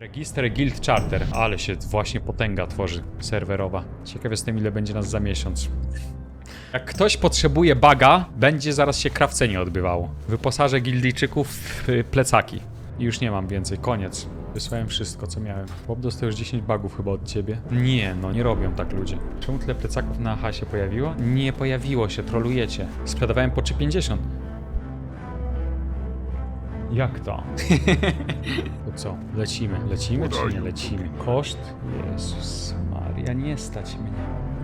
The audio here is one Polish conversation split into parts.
Register Guild Charter, ale się właśnie potęga tworzy serwerowa. Ciekaw jestem ile będzie nas za miesiąc. Jak ktoś potrzebuje baga, będzie zaraz się krawcenie odbywało. Wyposażę gildijczyków w plecaki. I już nie mam więcej, koniec. Wysłałem wszystko, co miałem. Bob dostał już 10 bagów chyba od ciebie. Nie, no nie robią tak ludzie. Czemu tyle plecaków na AHA się pojawiło? Nie pojawiło się, trolujecie. Sprzedawałem po 3,50. Jak to? To co? Lecimy. Lecimy czy nie lecimy? Koszt? Jezus Maria, nie stać mnie.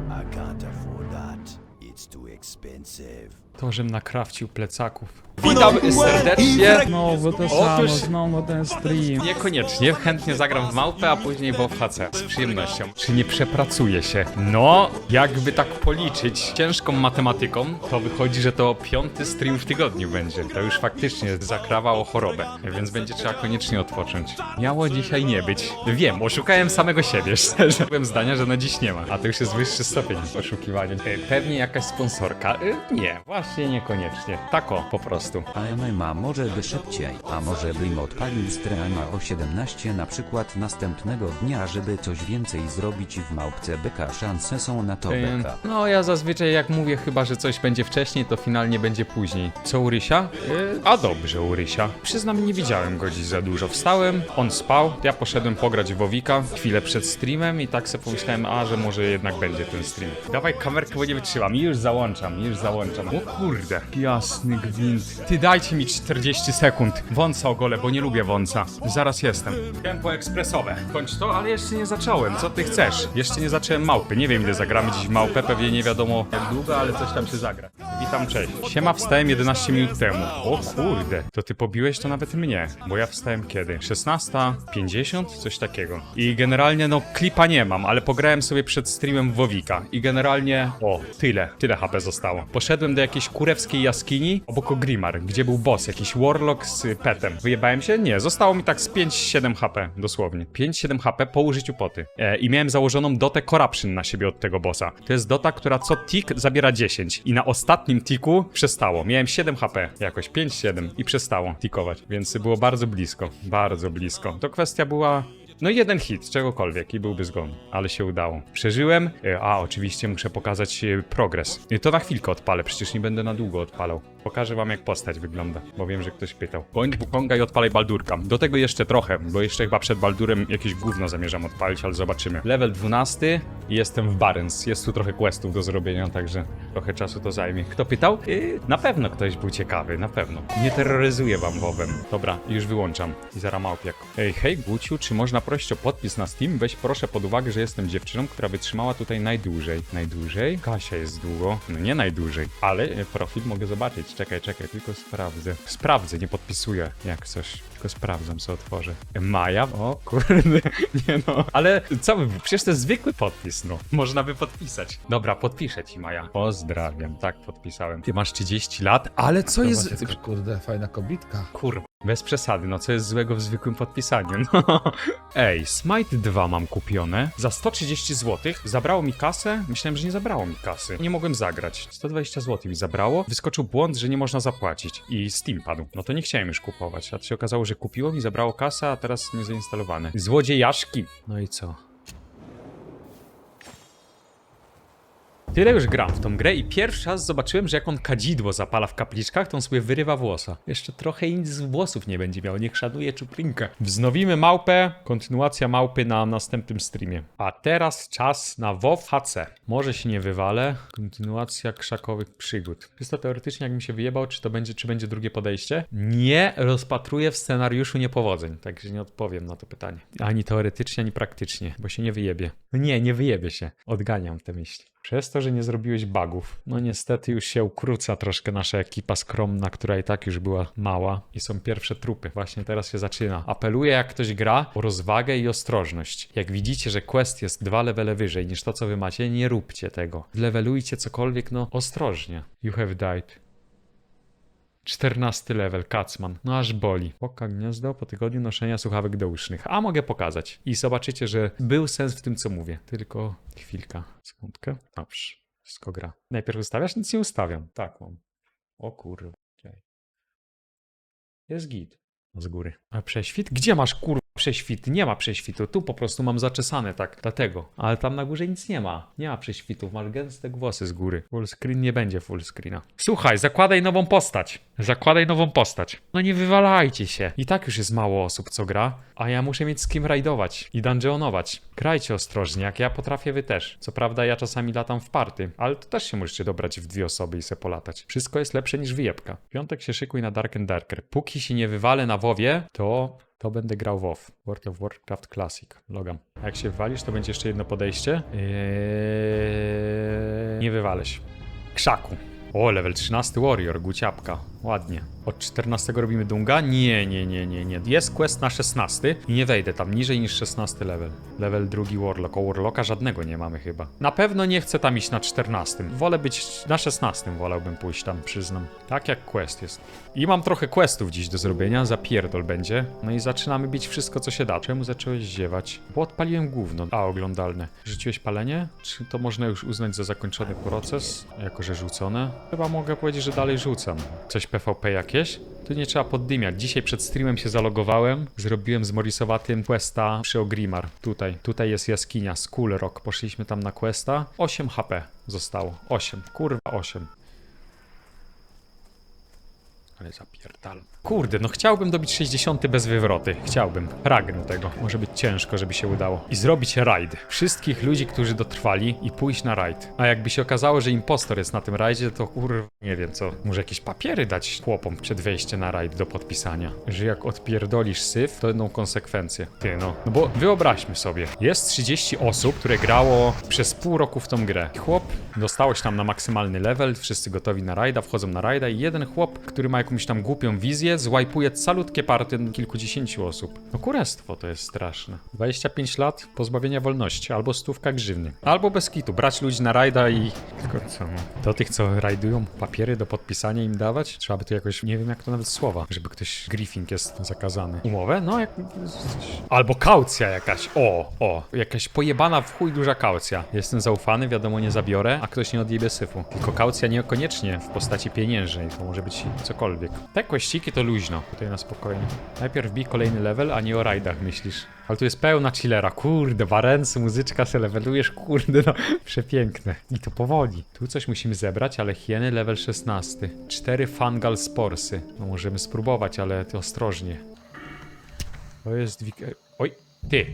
I can't afford that. It's too expensive. To, żem nakrawcił plecaków. Witam serdecznie. Znowu to Otóż- znowu ten stream. Niekoniecznie, chętnie zagram w małpę, a później w OFHC. Z przyjemnością. Czy nie przepracuje się? No, jakby tak policzyć ciężką matematyką, to wychodzi, że to piąty stream w tygodniu będzie. To już faktycznie zakrawało chorobę, więc będzie trzeba koniecznie odpocząć. Miało dzisiaj nie być. Wiem, oszukałem samego siebie, szczerze. Byłem zdania, że na dziś nie ma, a to już jest wyższy stopień oszukiwania. E, Pewnie jakaś sponsorka? E, Nie, właśnie niekoniecznie. Tako po prostu. A MMA może by szybciej, a może bym odpalił streama o 17 na przykład następnego dnia, żeby coś więcej zrobić w małpce byka, szanse są na to Ym, beka. No ja zazwyczaj jak mówię chyba, że coś będzie wcześniej, to finalnie będzie później. Co u Rysia? Yy, a dobrze u Rysia. Przyznam, nie widziałem go dziś za dużo. Wstałem, on spał, ja poszedłem pograć w Wowika chwilę przed streamem i tak sobie pomyślałem, a że może jednak będzie ten stream. Dawaj kamerkę, bo nie wytrzymam. I już załączam, już załączam. O kurde. Jasny gwint. Ty dajcie mi 40 sekund. Wąsa ogolę, bo nie lubię wąsa. Zaraz jestem. Tempo ekspresowe. Kończ to, ale jeszcze nie zacząłem. Co ty chcesz? Jeszcze nie zacząłem małpy. Nie wiem ile zagramy dziś w małpę, pewnie nie wiadomo jak długo, ale coś tam się zagra. Witam, cześć. Siema, wstałem 11 minut temu. O kurde, to ty pobiłeś to nawet mnie, bo ja wstałem kiedy? 16.50? Coś takiego. I generalnie no klipa nie mam, ale pograłem sobie przed streamem Wowika i generalnie o, tyle, tyle HP zostało. Poszedłem do jakiejś kurewskiej jaskini obok Gdzie był boss, jakiś warlock z petem. Wyjebałem się? Nie, zostało mi tak z 5-7 HP, dosłownie. 5-7 HP po użyciu poty. E, I miałem założoną dotę Corruption na siebie od tego bossa. To jest dota, która co tick zabiera 10 i na ostatnim tiku przestało. Miałem 7 HP, jakoś 5-7 i przestało tikować, więc było bardzo blisko, bardzo blisko. To kwestia była no jeden hit, czegokolwiek i byłby zgon, ale się udało. Przeżyłem, e, a oczywiście muszę pokazać e, progres. E, To na chwilkę odpalę, przecież nie będę na długo odpalał. Pokażę wam jak postać wygląda, bo wiem, że ktoś pytał. Bądź Wukonga i odpalaj Baldurka. Do tego jeszcze trochę, bo jeszcze chyba przed Baldurem jakieś gówno zamierzam odpalić, ale zobaczymy. Level 12 i jestem w Barents. Jest tu trochę questów do zrobienia, także trochę czasu to zajmie. Kto pytał? Yy, na pewno ktoś był ciekawy, na pewno. Nie terroryzuję wam wowem. Dobra, już wyłączam. I zaraz małpiak. Ej, hej Guciu, czy można prosić o podpis na Steam? Weź proszę pod uwagę, że jestem dziewczyną, która wytrzymała tutaj najdłużej. Najdłużej? Kasia jest długo. No nie najdłużej, ale profil mogę zobaczyć. Czekaj, czekaj, tylko sprawdzę. Sprawdzę, nie podpisuję jak coś. Tylko sprawdzam, co otworzę. Maja? O kurde, nie no. Ale co przecież to jest zwykły podpis, no. Można by podpisać. Dobra, podpiszę ci, Maja. Pozdrawiam, tak, podpisałem. Ty masz 30 lat, ale co jest... Jest... Kurde, fajna kobitka. Kurwa, bez przesady, no co jest złego w zwykłym podpisaniu? No. Ej, Smite 2 mam kupione za 130 zł. Zabrało mi kasę? Myślałem, że nie zabrało mi kasy. Nie mogłem zagrać. 120 zł mi zabrało. Wyskoczył błąd, że nie można zapłacić. I Steam padł. No to nie chciałem już kupować. A to się okazało, że kupiło mi, zabrało kasę, a teraz nie zainstalowane. Złodziejaszki. No i co? Tyle już gram w tą grę i pierwszy raz zobaczyłem, że jak on kadzidło zapala w kapliczkach, to on sobie wyrywa włosa. Jeszcze trochę nic z włosów nie będzie miał, niech szanuje czuprinkę. Wznowimy małpę, kontynuacja małpy na następnym streamie. A teraz czas na WoW HC. Może się nie wywalę. Kontynuacja krzakowych przygód. Czysto teoretycznie, jak mi się wyjebał, czy to będzie, czy będzie drugie podejście? Nie rozpatruję w scenariuszu niepowodzeń, także nie odpowiem na to pytanie. Ani teoretycznie, ani praktycznie, bo się nie wyjebie. Nie, nie wyjebie się. Odganiam te myśli. Przez to, że nie zrobiłeś bugów. No niestety już się ukróca troszkę nasza ekipa skromna, która i tak już była mała i są pierwsze trupy. Właśnie teraz się zaczyna. Apeluję jak ktoś gra o rozwagę i ostrożność. Jak widzicie, że quest jest dwa levele wyżej niż to, co wy macie, nie róbcie tego. Levelujcie cokolwiek, no ostrożnie. You have died. 14 level, Kacman. No aż boli. Poka gniazdo po tygodniu noszenia słuchawek dousznych. A mogę pokazać. I zobaczycie, że był sens w tym, co mówię. Tylko chwilka. Sekundkę. Dobrze. Wszystko gra. Najpierw ustawiasz? Nic nie ustawiam. Tak mam. O kurwa. Jest git. Z góry. A prześwit? Gdzie masz kurwa prześwity, nie ma prześwitu. Tu po prostu mam zaczesane tak, dlatego. Ale tam na górze nic nie ma. Nie ma prześwitów, masz gęste głosy z góry. Full screen nie będzie full screena. Słuchaj, zakładaj nową postać. Zakładaj nową postać. No nie wywalajcie się. I tak już jest mało osób, co gra, a ja muszę mieć z kim rajdować i dungeonować. Grajcie ostrożnie, jak ja potrafię, wy też. Co prawda ja czasami latam w party, ale to też się możecie dobrać w dwie osoby i se polatać. Wszystko jest lepsze niż wyjebka. Piątek się szykuj na Dark and Darker. Póki się nie wywalę na WoWie, to... To będę grał WoW. World of Warcraft Classic. Logam. Jak się wywalisz, to będzie jeszcze jedno podejście. Eee... Nie wywalę się. Krzaku. O, level 13 Warrior, guciapka. Ładnie. Od 14 robimy Dunga? Nie, nie, nie, nie, nie. Jest quest na 16 i nie wejdę tam niżej niż 16 level. Level drugi Warlock. O Warlocka żadnego nie mamy chyba. Na pewno nie chcę tam iść na 14. Wolę być na 16, wolałbym pójść tam, przyznam. Tak jak quest jest. I mam trochę questów dziś do zrobienia, zapierdol będzie. No i zaczynamy bić wszystko, co się da. Czemu zacząłeś ziewać? Bo odpaliłem gówno. A, oglądalne. Rzuciłeś palenie? Czy to można już uznać za zakończony proces? Jako, że rzucone? Chyba mogę powiedzieć, że dalej rzucam. Coś PvP jakieś? Tu nie trzeba poddymiać. Dzisiaj przed streamem się zalogowałem. Zrobiłem z Morisowatym questa przy Ogrimar. Tutaj. Tutaj jest jaskinia. Skull Rock. Poszliśmy tam na questa. 8 HP zostało. 8. Kurwa 8. Ale zapierdalam. Kurde, no chciałbym dobić 60 bez wywroty. Chciałbym. Pragnę tego. Może być ciężko, żeby się udało. I zrobić rajd. Wszystkich ludzi, którzy dotrwali i pójść na rajd. A jakby się okazało, że impostor jest na tym rajdzie, to kurwa, nie wiem co. Może jakieś papiery dać chłopom przed wejściem na rajd do podpisania. Że jak odpierdolisz syf, to będą konsekwencje. Ty no. No bo wyobraźmy sobie. Jest 30 osób, które grało przez pół roku w tą grę. Chłop dostałeś tam na maksymalny level, wszyscy gotowi na rajda, wchodzą na rajda i jeden chłop, który ma jakąś tam głupią wizję, złajpuje calutkie partie kilkudziesięciu osób. No kurestwo to jest straszne. 25 lat pozbawienia wolności, albo stówka grzywny. Albo bez kitu, brać ludzi na rajda i... Tylko co, no. To tych, co rajdują, papiery do podpisania im dawać? Trzeba by tu jakoś, nie wiem jak to nawet słowa, żeby ktoś, griefing jest zakazany. Umowę? No jak... Albo kaucja jakaś, o, o. Jakaś pojebana w chuj duża kaucja. Jestem zaufany, wiadomo nie zabiorę, a ktoś nie odjebie syfu. Tylko kaucja niekoniecznie w postaci pieniężnej, to może być cokolwiek. Te kościki to luźno, tutaj na spokojnie. Najpierw bij kolejny level, a nie o rajdach myślisz. Ale tu jest pełna chillera, kurde, barensu, muzyczka se levelujesz, kurde, no, przepiękne. I to powoli. Tu coś musimy zebrać, ale hieny level 16. Cztery fungal sporsy. No możemy spróbować, ale to ostrożnie. To jest... wik- Oj, ty.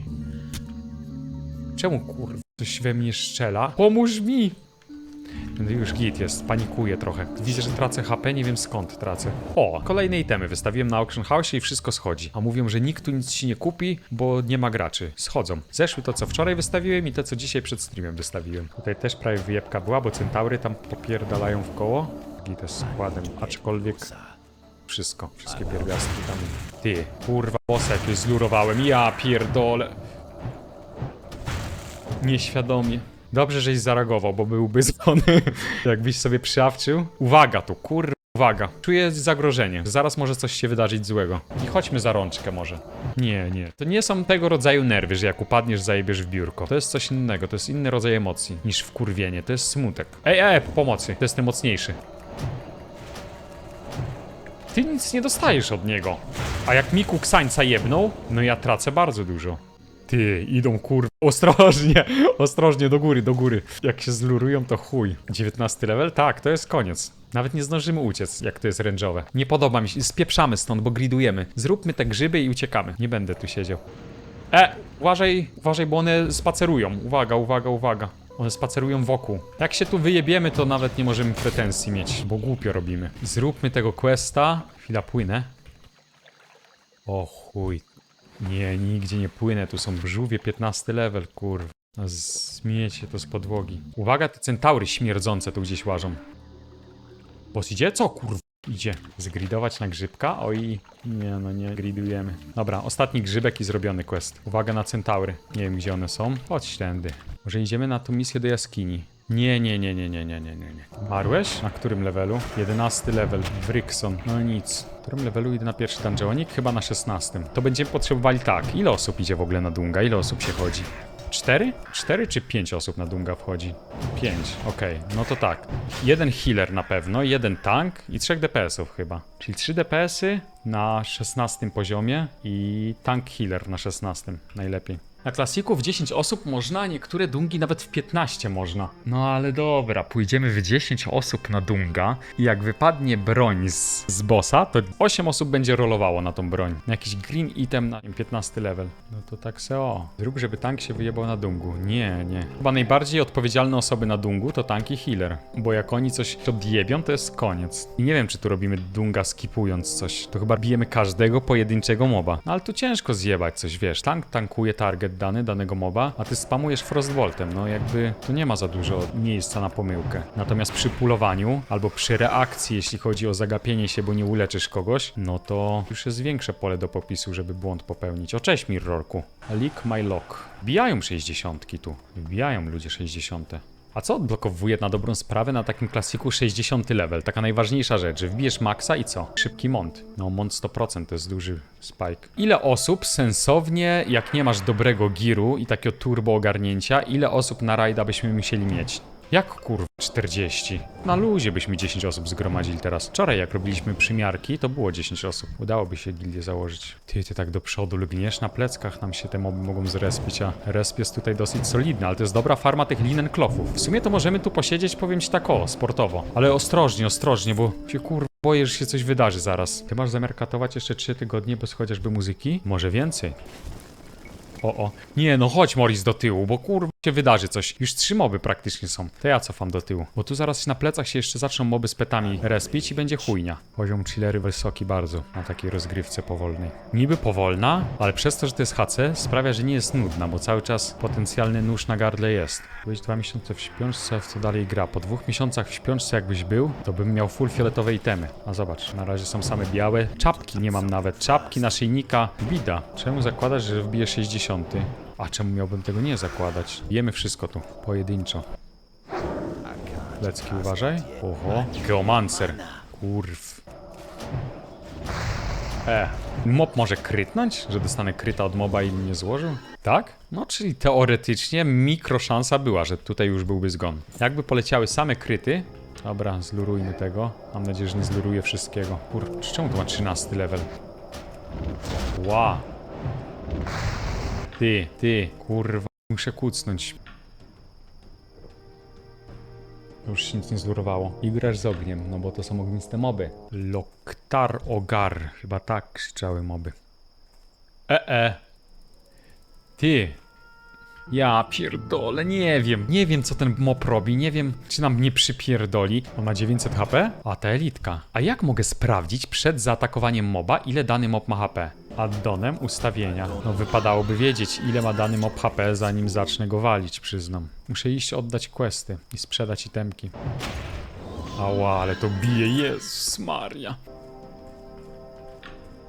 Czemu kurwa coś we mnie strzela? Pomóż mi! Już git jest, panikuję trochę. Widzę, że tracę HP, nie wiem skąd tracę. O, kolejne itemy wystawiłem na Auction House i wszystko schodzi. A mówią, że nikt tu nic ci nie kupi, bo nie ma graczy. Schodzą. Zeszły to, co wczoraj wystawiłem i to, co dzisiaj przed streamem wystawiłem. Tutaj też prawie wyjebka była, bo centaury tam popierdalają w koło. Git jest składem, aczkolwiek wszystko, wszystkie pierwiastki tam. Ty, kurwa, bossa jakieś zlurowałem, ja pierdolę. Nieświadomie. Dobrze, żeś zareagował, bo byłby zwony. Jakbyś sobie przyawczył. Uwaga tu, kurwa, uwaga. Czuję zagrożenie. Zaraz może coś się wydarzyć złego. I chodźmy za rączkę może. Nie, nie. To nie są tego rodzaju nerwy, że jak upadniesz, zajebiesz w biurko. To jest coś innego, to jest inny rodzaj emocji niż wkurwienie. To jest smutek. Ej, ej, pomocy. To jest ten mocniejszy. Ty nic nie dostajesz od niego. A jak mi kuksańca jebnął, no ja tracę bardzo dużo. Ty, idą kur... Ostrożnie, ostrożnie, do góry, do góry. Jak się zlurują, to chuj. 19 level? Tak, to jest koniec. Nawet nie zdążymy uciec, jak to jest range'owe. Nie podoba mi się, spieprzamy stąd, bo gridujemy. Zróbmy te grzyby i uciekamy. Nie będę tu siedział. E, uważaj, uważaj, bo one spacerują. Uwaga, uwaga, uwaga. One spacerują wokół. Jak się tu wyjebiemy, to nawet nie możemy pretensji mieć, bo głupio robimy. Zróbmy tego questa. Chwila, płynę. O chuj. Nie, nigdzie nie płynę, tu są żółwie 15 level, kurwa. Zmiecie to z podłogi. Uwaga, te centaury śmierdzące tu gdzieś łażą. Boss idzie? Co kurwa? Idzie. Zgridować na grzybka? Oj, nie no, nie gridujemy. Dobra, ostatni grzybek i zrobiony quest. Uwaga na centaury. Nie wiem, gdzie one są. Chodź tędy. Może idziemy na tą misję do jaskini. Nie, nie, nie, nie, nie, nie, nie, nie, nie. Marłeś? Na którym levelu? 11 level. Brixon. No nic. W którym levelu idę na pierwszy dungeonik? Chyba na 16. To będziemy potrzebowali tak. Ile osób idzie w ogóle na Dunga? Ile osób się chodzi? Cztery? Cztery czy pięć osób na Dunga wchodzi? Pięć, okej. No to tak. Jeden healer na pewno, jeden tank i trzech DPS-ów chyba. Czyli trzy DPS-y na 16 poziomie i tank healer na 16 najlepiej. Na klasiku w 10 osób można, a niektóre dungi nawet w 15 można. No ale dobra, pójdziemy w 10 osób na dunga i jak wypadnie broń z, z bossa, to 8 osób będzie rolowało na tą broń. Jakiś green item na 15 level. No to tak se o. Zrób, żeby tank się wyjebał na dungu. Nie, nie. Chyba najbardziej odpowiedzialne osoby na dungu to tank i healer. Bo jak oni coś odjebią, to jest koniec. I nie wiem, czy tu robimy dunga skipując coś. To chyba bijemy każdego pojedynczego moba. No ale tu ciężko zjebać coś, wiesz. Tank tankuje target dany, danego moba, a ty spamujesz frostboltem. No jakby tu nie ma za dużo miejsca na pomyłkę. Natomiast przy pulowaniu albo przy reakcji, jeśli chodzi o zagapienie się, bo nie uleczysz kogoś, no to już jest większe pole do popisu, żeby błąd popełnić. O cześć Mirrorku. Leak my lock. Wbijają 60 tu. Wbijają ludzie 60. A co odblokowuje na dobrą sprawę na takim klasiku 60 level? Taka najważniejsza rzecz, że wbijesz maksa i co? Szybki mont. No mont 100% to jest duży spike. Ile osób sensownie, jak nie masz dobrego giru i takiego turbo ogarnięcia, ile osób na rajda byśmy musieli mieć? Jak kurwa 40? Na luzie byśmy 10 osób zgromadzili teraz. Wczoraj jak robiliśmy przymiarki, to było 10 osób. Udałoby się gildię założyć. Ty, ty tak do przodu lgniesz, na pleckach nam się te moby mogą zrespić, a resp jest tutaj dosyć solidny, ale to jest dobra farma tych linen klofów. W sumie to możemy tu posiedzieć, powiem ci tak o, sportowo. Ale ostrożnie, ostrożnie, bo się kurwa boję, że się coś wydarzy zaraz. Ty masz zamiar katować jeszcze 3 tygodnie bez chociażby muzyki? Może więcej? O, o. Nie, no chodź Morris do tyłu, bo kurwa się wydarzy coś. Już trzy moby praktycznie są. To ja cofam do tyłu. Bo tu zaraz na plecach się jeszcze zaczną moby z petami respić i będzie chujnia. Poziom chillery wysoki bardzo na takiej rozgrywce powolnej. Niby powolna, ale przez to, że to jest HC, sprawia, że nie jest nudna, bo cały czas potencjalny nóż na gardle jest. Byłeś dwa miesiące w śpiączce, w co dalej gra. Po dwóch miesiącach w śpiączce jakbyś był, to bym miał full fioletowe itemy. A zobacz, na razie są same białe. Czapki nie mam nawet. Czapki, naszyjnika. Bida. Czemu zakładasz, że wbije 60? A czemu miałbym tego nie zakładać? Jemy wszystko tu, pojedynczo. Lecki, uważaj. Oho, geomancer. Kurw. E, mob może krytnąć, że dostanę kryta od moba i mnie złożył? Tak? No, czyli teoretycznie mikro szansa była, że tutaj już byłby zgon. Jakby poleciały same kryty, Dobra, zlurujmy tego. Mam nadzieję, że nie zluruję wszystkiego. Kurczę, czemu to ma 13 level? Ła. Ty, ty, kurwa, muszę kucnąć. Już się nic nie zlurowało. I z ogniem, no bo to są ogniste moby. Loktar Ogar, chyba tak krzyczały moby. E, e. Ty. Ja pierdolę, nie wiem. Nie wiem, co ten mob robi. Nie wiem, czy nam nie przypierdoli. On ma 900 HP? A ta elitka. A jak mogę sprawdzić przed zaatakowaniem moba, ile dany mob ma HP? Addonem ustawienia. No wypadałoby wiedzieć, ile ma dany mob HP, zanim zacznę go walić, przyznam. Muszę iść oddać questy i sprzedać itemki. Ała, ale to bije, Jezus Maria.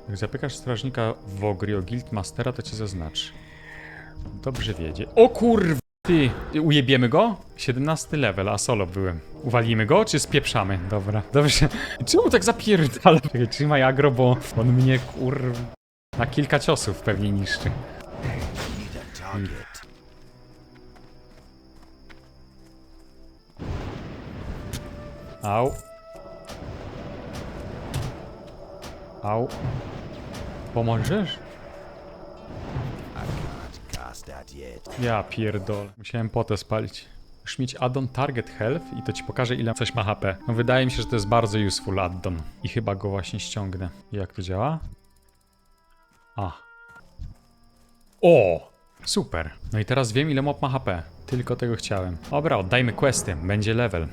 Jak zapykasz strażnika w ogry o Guildmastera, to cię zaznaczy. Dobrze wiedzie. O kurwa! Ty, ujebiemy go? 17 level, a solo byłem. Uwalimy go, czy spieprzamy? Dobra, dobrze. Czemu tak zapierdala? Trzymaj agro, bo on mnie kurwa na kilka ciosów pewnie niszczy. Au. Au. Pomożesz? Ja pierdolę. Musiałem potę spalić. Już mieć addon target health i to ci pokaże ile coś ma HP. No wydaje mi się, że to jest bardzo useful addon. I chyba go właśnie ściągnę. Jak to działa? A. O! Super. No i teraz wiem ile mob ma HP. Tylko tego chciałem. Dobra, oddajmy questy. Będzie level.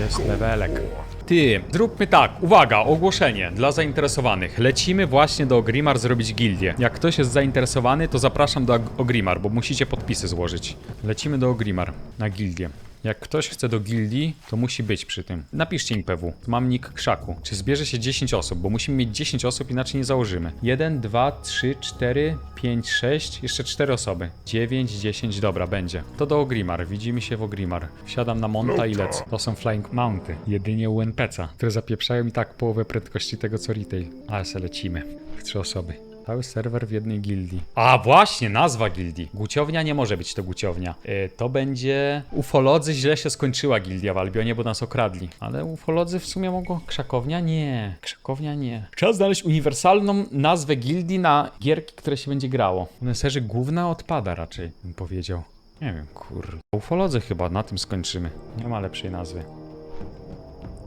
Jest levelek. Ty, zróbmy tak, uwaga, ogłoszenie dla zainteresowanych. Lecimy właśnie do Ogrimar zrobić gildię. Jak ktoś jest zainteresowany, to zapraszam do Ogrimar, bo musicie podpisy złożyć. Lecimy do Ogrimar na gildię. Jak ktoś chce do gildii, to musi być przy tym. Napiszcie im PW. Mam nick krzaku. Czy zbierze się 10 osób, bo musimy mieć 10 osób, inaczej nie założymy. 1, 2, 3, 4, 5, 6, jeszcze 4 osoby. 9, 10, dobra, będzie. To do Ogrimar. Widzimy się w Ogrimar. Wsiadam na monta i lecę. To są flying mounty. Jedynie UNPC-a, które zapieprzają i tak połowę prędkości tego co retail. Ale se lecimy. W trzy osoby. Cały serwer w jednej gildii. A właśnie, nazwa gildii. Guciownia nie może być to guciownia. E, to będzie... Ufolodzy źle się skończyła gildia w Albionie, bo nas okradli. Ale ufolodzy w sumie mogą... Krzakownia? Nie. Krzakownia nie. Trzeba znaleźć uniwersalną nazwę gildii na gierki, które się będzie grało. Neserzy główna odpada raczej, bym powiedział. Nie wiem, kur... Ufolodzy chyba, na tym skończymy. Nie ma lepszej nazwy.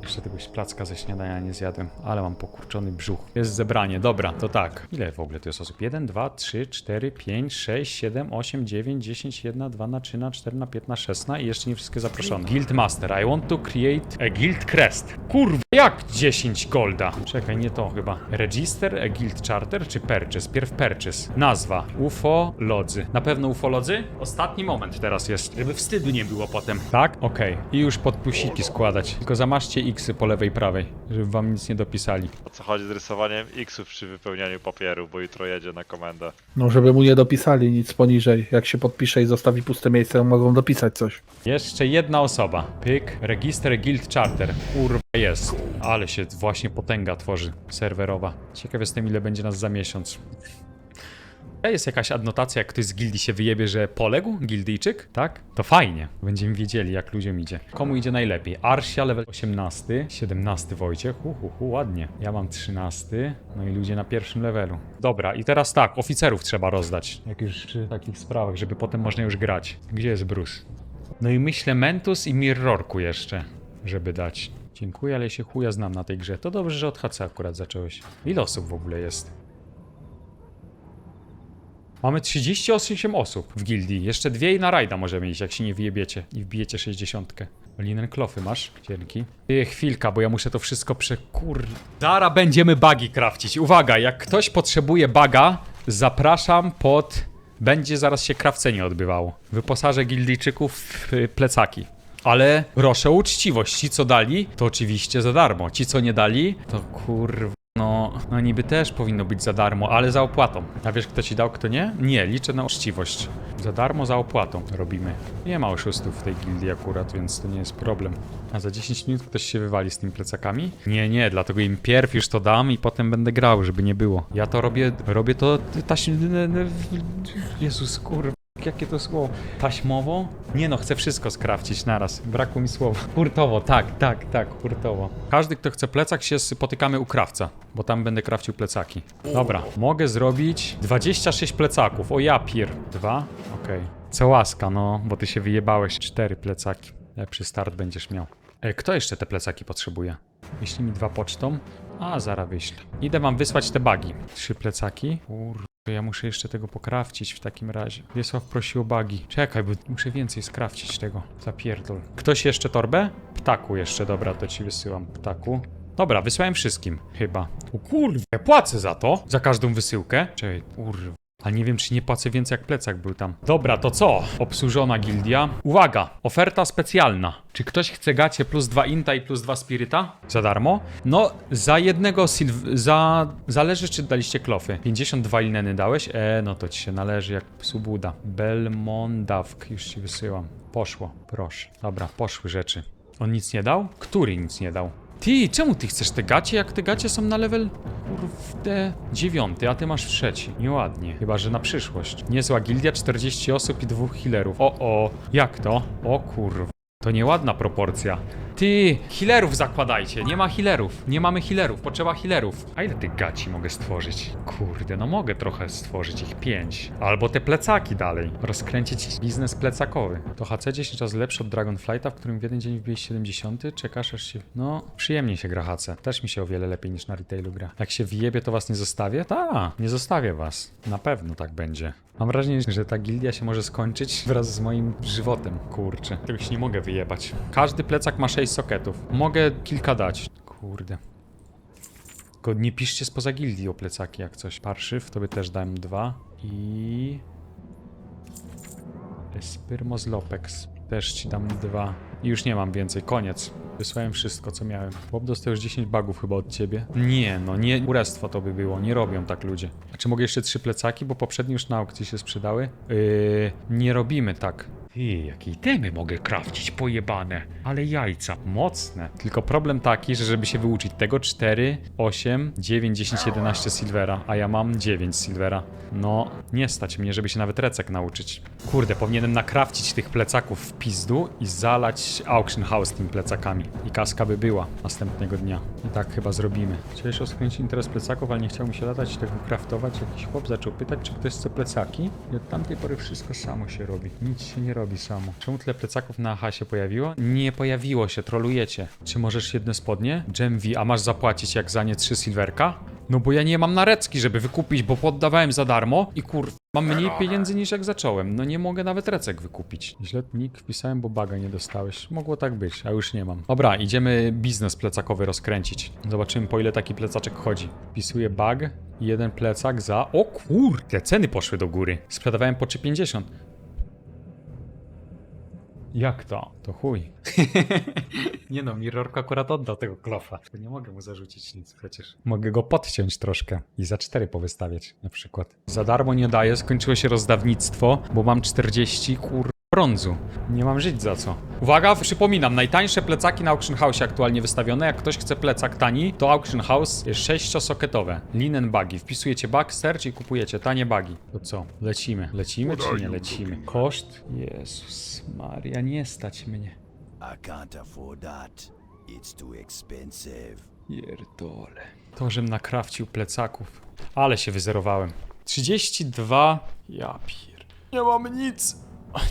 Jeszcze tego placka ze śniadania nie zjadłem, ale mam pokurczony brzuch. Jest zebranie, dobra, to tak. Ile w ogóle to jest osób? 1, 2, 3, 4, 5, 6, 7, 8, 9, 10, 1, 2 na 3 na 4 na 5 na 6 na i jeszcze nie wszystkie zaproszone. Guild Master, I want to create a guild crest. Kurwa, jak 10 golda? Czekaj, nie to chyba. Register, a guild charter czy purchase? Pierw purchase. Nazwa. UFO Lodzy. Na pewno UFO Lodzy? Ostatni moment teraz jest, żeby wstydu nie było potem. Tak? Okej. I już pod plusiki składać. Tylko zamaszcie xy po lewej i prawej, żeby wam nic nie dopisali. O co chodzi z rysowaniem X-ów przy wypełnianiu papieru, bo jutro jedzie na komendę. No, żeby mu nie dopisali nic poniżej. Jak się podpisze i zostawi puste miejsce, mogą dopisać coś. Jeszcze jedna osoba. Pyk, register guild charter. Kurwa jest. Ale się właśnie potęga tworzy serwerowa. Ciekaw jestem ile będzie nas za miesiąc. A Jest jakaś adnotacja, jak ktoś z gildii się wyjebie, że poległ, gildyjczyk, tak? To fajnie. Będziemy wiedzieli, jak ludziom idzie. Komu idzie najlepiej? Arsia, level 18, 17 Wojciech, hu, hu, hu, ładnie. Ja mam 13, no i ludzie na pierwszym levelu. Dobra, i teraz tak, oficerów trzeba rozdać. Jak już przy takich sprawach, żeby potem można już grać. Gdzie jest Bruce? No i myślę Mentus i Mirrorku jeszcze, żeby dać. Dziękuję, ale się chuja znam na tej grze. To dobrze, że od HC akurat zacząłeś. Ile osób w ogóle jest? Mamy 38 osób w gildii. Jeszcze dwie i na rajda możemy iść, jak się nie wyjebiecie i wbijecie 60. Linen klofy masz? Dzięki. Ty, chwilka, bo ja muszę to wszystko przekur... Zara będziemy bagi krafcić. Uwaga, jak ktoś potrzebuje baga, zapraszam pod... Będzie zaraz się krawcenie odbywało. Wyposażę gildijczyków w plecaki. Ale proszę uczciwość. Ci, co dali, to oczywiście za darmo. Ci, co nie dali, to kurwa. No, no niby też powinno być za darmo, ale za opłatą. A wiesz, kto ci dał, kto nie? Nie, liczę na uczciwość. Za darmo, za opłatą robimy. Nie ma oszustów w tej gildii akurat, więc to nie jest problem. A za 10 minut ktoś się wywali z tymi plecakami? Nie, nie, dlatego im pierw już to dam i potem będę grał, żeby nie było. Ja to robię, robię to taśm... Jezus, kurwa. Jakie to słowo? Taśmowo? Nie no, chcę wszystko skrawcić naraz. Brakło mi słowa. Hurtowo, tak, tak, tak, hurtowo. Każdy, kto chce plecak, się spotykamy u krawca, bo tam będę krawcił plecaki. Dobra, mogę zrobić 26 plecaków. O ja pier. Dwa? Okej. Co łaska, no, bo ty się wyjebałeś. Cztery plecaki. Lepszy start będziesz miał. E, kto jeszcze te plecaki potrzebuje? Wyślij mi dwa pocztą. A, zara wyślę. Idę wam wysłać te bagi. Trzy plecaki. Kur... Ja muszę jeszcze tego pokrawcić w takim razie. Wiesław prosił o bagi. Czekaj, bo muszę więcej skrawcić tego. Zapierdol. Ktoś jeszcze torbę? Ptaku jeszcze, dobra, to ci wysyłam. Ptaku. Dobra, wysłałem wszystkim. Chyba. O kurwa, płacę za to? Za każdą wysyłkę? Czekaj, kurwa. A nie wiem, czy nie płacę więcej jak plecak był tam. Dobra, to co? Obsłużona gildia. Uwaga, oferta specjalna. Czy ktoś chce gacie plus 2 inta i plus 2 spiryta? Za darmo? No, za jednego silv- za... Zależy, czy daliście klofy. 52 lineny dałeś? E, no to ci się należy jak subuda. Belmondawk, już ci wysyłam. Poszło, proszę. Dobra, poszły rzeczy. On nic nie dał? Który nic nie dał? Ty, czemu ty chcesz te gacie, jak te gacie są na level kurde dziewiąty, a ty masz trzeci. Nieładnie. Chyba, że na przyszłość. Niezła gildia, 40 osób i dwóch healerów. O, o, jak to? O kurwa. To nieładna proporcja. Ty, healerów zakładajcie. Nie ma healerów. Nie mamy healerów. Potrzeba healerów. A ile tych gaci mogę stworzyć? Kurde, no mogę trochę stworzyć ich pięć. Albo te plecaki dalej. Rozkręcić biznes plecakowy. To HC 10 razy lepszy od Dragonflighta, w którym w jeden dzień wbijesz 70. Czekasz aż się... No, przyjemnie się gra HC. Też mi się o wiele lepiej niż na retailu gra. Jak się wyjebie, to was nie zostawię? Ta, nie zostawię was. Na pewno tak będzie. Mam wrażenie, że ta gildia się może skończyć wraz z moim żywotem. Kurczę, tego się nie mogę wyjebać. Każdy plecak ma 6 soketów. Mogę kilka dać. Kurde. Tylko nie piszcie spoza gildii o plecaki jak coś. Parszyw, to by też dałem dwa. I... Espyrmos Lopex. Też ci dam dwa. I już nie mam więcej. Koniec. Wysłałem wszystko, co miałem. Bob dostał już 10 bugów chyba od ciebie. Nie, no nie. Urestwo to by było. Nie robią tak ludzie. A czy mogę jeszcze trzy plecaki? Bo poprzednie już na aukcji się sprzedały. Yy, nie robimy tak. Ty, jakie itemy mogę crafcić, pojebane. Ale jajca, mocne. Tylko problem taki, że żeby się wyuczyć tego 4, 8, 9, 10, 11 silvera, a ja mam 9 silvera. No, nie stać mnie, żeby się nawet recek nauczyć. Kurde, powinienem nakrafcić tych plecaków w pizdu i zalać auction house tymi plecakami. I kaska by była następnego dnia. I tak chyba zrobimy. Chciałeś rozkręcić interes plecaków, ale nie chciał mi się latać tego craftować. Jakiś chłop zaczął pytać, czy ktoś chce plecaki. I od tamtej pory wszystko samo się robi. Nic się nie robi samo. Czemu tyle plecaków na AHA się pojawiło? Nie pojawiło się, trolujecie. Czy możesz jedne spodnie? Gemvi, a masz zapłacić jak za nie 3 silverka? No bo ja nie mam narecki, żeby wykupić, bo poddawałem za darmo i kur... Mam mniej pieniędzy niż jak zacząłem. No nie mogę nawet recek wykupić. Źle nick wpisałem, bo baga nie dostałeś. Mogło tak być, a już nie mam. Dobra, idziemy biznes plecakowy rozkręcić. Zobaczymy po ile taki plecaczek chodzi. Wpisuję bag jeden plecak za... O kurde, ceny poszły do góry. Sprzedawałem po 3,50. Jak to? To chuj. nie no, Mirrorko akurat oddał tego klofa. To nie mogę mu zarzucić nic przecież. Mogę go podciąć troszkę i za 4 powystawiać na przykład. Za darmo nie daję, skończyło się rozdawnictwo, bo mam 40 kur... brązu. Nie mam żyć za co. Uwaga, przypominam, najtańsze plecaki na Auction House aktualnie wystawione. Jak ktoś chce plecak tani, to Auction House jest 6-soketowe. Linen bagi. Wpisujecie bag search i kupujecie tanie bagi. To co? Lecimy. Lecimy czy nie lecimy? Koszt? Jezus Maria, nie stać mnie. I can't afford that. It's too expensive. Pierdole. To, żem nakrawcił plecaków. Ale się wyzerowałem. 32. Ja pier... Nie mam nic.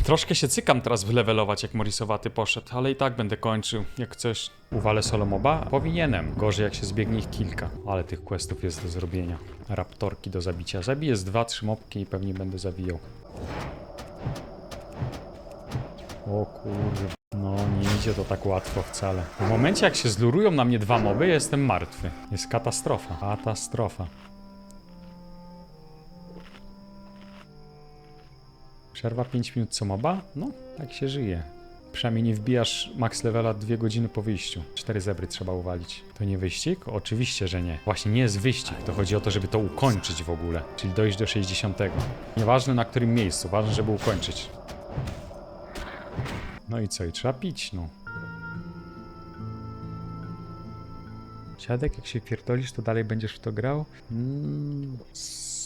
Troszkę się cykam teraz wylewelować, jak Morisowaty poszedł, ale i tak będę kończył. Jak coś uwalę solomoba? Powinienem. Gorzej, jak się zbiegnie ich kilka. Ale tych questów jest do zrobienia. Raptorki do zabicia. Zabiję z dwa, trzy mopki i pewnie będę zabijał. O kurwa. No, nie idzie to tak łatwo wcale. W momencie, jak się zlurują na mnie dwa moby, jestem martwy. Jest katastrofa. Katastrofa. Przerwa 5 minut co moba? No, tak się żyje. Przynajmniej nie wbijasz max levela 2 godziny po wyjściu. Cztery zebry trzeba uwalić. To nie wyścig? Oczywiście, że nie. Właśnie nie jest wyścig. To chodzi o to, żeby to ukończyć w ogóle. Czyli dojść do 60. Nieważne na którym miejscu, ważne, żeby ukończyć. No i co? I trzeba pić, no. Siadek, jak się pierdolisz, to dalej będziesz w to grał? Mm,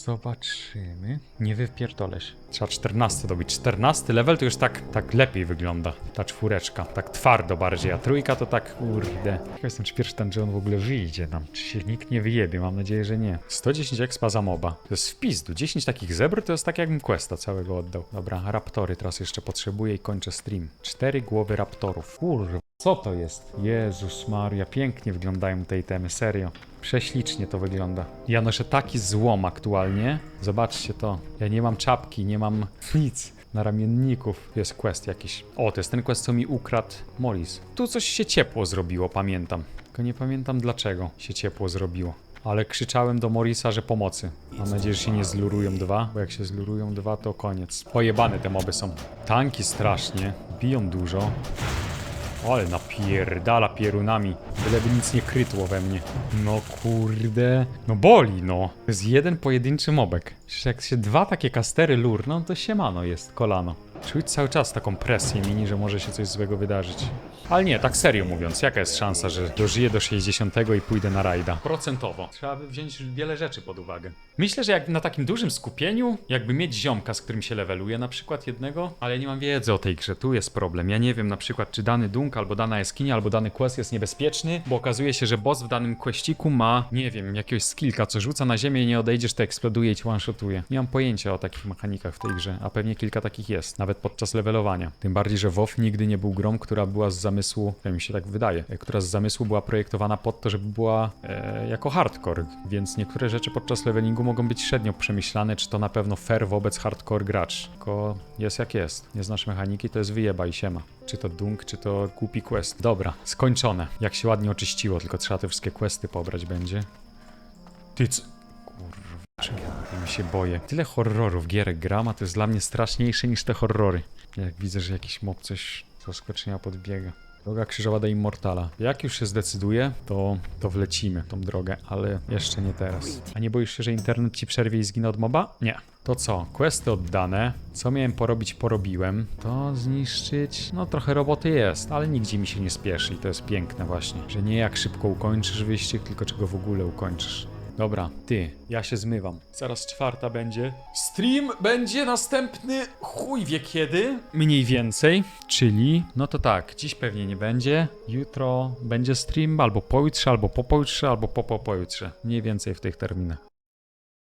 zobaczymy. Nie wypierdolę się. Trzeba 14 dobić. 14 level to już tak, tak lepiej wygląda. Ta czwóreczka. Tak twardo bardziej, a trójka to tak kurde. Ja jestem czy pierwszy ten, że on w ogóle wyjdzie nam. Czy się nikt nie wyjebie? Mam nadzieję, że nie. 110 expa za moba. To jest wpis. 10 takich zebr to jest tak jakbym questa całego oddał. Dobra, raptory teraz jeszcze potrzebuję i kończę stream. Cztery głowy raptorów. Kurwa. Co to jest? Jezus Maria, pięknie wyglądają te itemy, serio. Prześlicznie to wygląda. Ja noszę taki złom aktualnie. Zobaczcie to. Ja nie mam czapki, nie mam nic na ramienników. Jest quest jakiś. O, to jest ten quest, co mi ukradł Morris. Tu coś się ciepło zrobiło, pamiętam. Tylko nie pamiętam dlaczego się ciepło zrobiło. Ale krzyczałem do Morisa, że pomocy. Mam nadzieję, że się nie zlurują dwa, bo jak się zlurują dwa, to koniec. Pojebane te moby są. Tanki strasznie, biją dużo. Ale napierdala pierunami. Byleby nic nie krytło we mnie. No kurde. No boli, no. To jest jeden pojedynczy mobek. Przecież jak się dwa takie kastery lurną, to siemano jest kolano. Czuć cały czas taką presję mini, że może się coś złego wydarzyć. Ale nie, tak serio mówiąc, jaka jest szansa, że dożyję do 60 i pójdę na rajda? Procentowo. Trzeba by wziąć wiele rzeczy pod uwagę. Myślę, że jak na takim dużym skupieniu, jakby mieć ziomka, z którym się leveluje, na przykład jednego, ale ja nie mam wiedzy o tej grze, tu jest problem. Ja nie wiem na przykład, czy dany dunk, albo dana jaskinia, albo dany quest jest niebezpieczny, bo okazuje się, że boss w danym questiku ma, nie wiem, jakiegoś skillka, co rzuca na ziemię i nie odejdziesz, to eksploduje i cię one-shotuje. Nie mam pojęcia o takich mechanikach w tej grze, a pewnie kilka takich jest, nawet podczas levelowania. Tym bardziej, że WoW nigdy nie był grą, która była z zamysłu, ja mi się tak wydaje, która z zamysłu była projektowana pod to, żeby była e, jako hardcore, więc niektóre rzeczy podczas levelingu mogą być średnio przemyślane, czy to na pewno fair wobec hardcore gracz. Tylko jest jak jest. Nie znasz mechaniki, to jest wyjeba i siema. Czy to dunk, czy to głupi quest. Dobra, skończone. Jak się ładnie oczyściło, tylko trzeba te wszystkie questy pobrać będzie. Ty co? Ja mi się boję. Tyle horrorów gierek gram, a to jest dla mnie straszniejsze niż te horrory. Jak widzę, że jakiś mob coś zaskoczenia podbiega. Droga krzyżowa do Immortala. Jak już się zdecyduje, to, to wlecimy tą drogę, ale jeszcze nie teraz. A nie boisz się, że internet ci przerwie i zginę od moba? Nie. To co? Questy oddane. Co miałem porobić, porobiłem. To zniszczyć. No trochę roboty jest, ale nigdzie mi się nie spieszy i to jest piękne właśnie. Że nie jak szybko ukończysz wyścig, tylko czego w ogóle ukończysz. Dobra, ty, ja się zmywam. Zaraz czwarta będzie. Stream będzie następny chuj wie kiedy. Mniej więcej, czyli no to tak, dziś pewnie nie będzie. Jutro będzie stream albo pojutrze, albo po pojutrze, albo po po pojutrze. Mniej więcej w tych terminach.